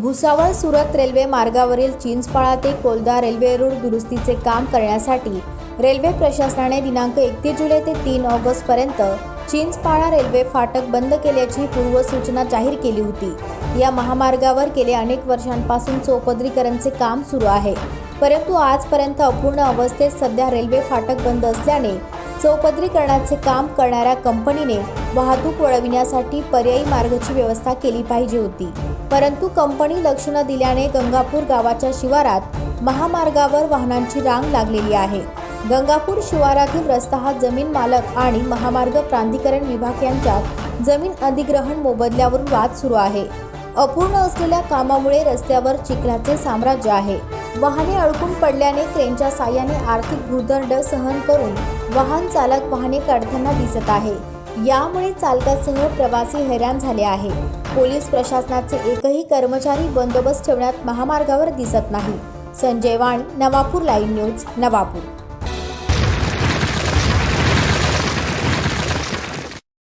Bhusawal Surat railway मार्गावरील चिंचपाळा ते कोलदा railway रूळ दुरुस्तीचे काम करण्यासाठी रेल्वे प्रशासनाने दिनांक एकतीस जुलै ते तीन ऑगस्टपर्यंत चिंचपाळा रेल्वे फाटक बंद केल्याची पूर्वसूचना जाहीर केली होती. या महामार्गावर गेले अनेक वर्षांपासून चौपदरीकरणचे काम सुरू आहे. परंतु आजपर्यंत अपूर्ण अवस्थेत सध्या रेल्वे फाटक बंद असल्याने चौपदरीकरणाचे काम करणाऱ्या कंपनीने वाहतूक वळविण्यासाठी पर्यायी मार्गाची व्यवस्था केली पाहिजे होती. परंतु कंपनी लक्ष न दिल्याने गंगापूर गावाच्या शिवारात महामार्गावर वाहनांची रांग लागलेली आहे. गंगापूर शिवारातील रस्ता हा जमीन मालक आणि महामार्ग प्राधिकरण विभाग यांच्यात जमीन अधिग्रहण मोबदल्यावरून वाद सुरू आहे. अपूर्ण असलेल्या कामामुळे रस्त्यावर चिखलाचे साम्राज्य आहे. वाहने अडकून पडल्याने क्रेनच्या साह्याने आर्थिक भूदंड सहन करून वाहन चालक वाहने काढताना दिसत आहे. यामुळे चालकासह प्रवासी हैराण झाले आहे. पोलीस प्रशासनाचे एकही कर्मचारी बंदोबस्त ठेवण्यात महामार्गावर दिसत नाही. Sanjay Vani Navapur live news Navapur.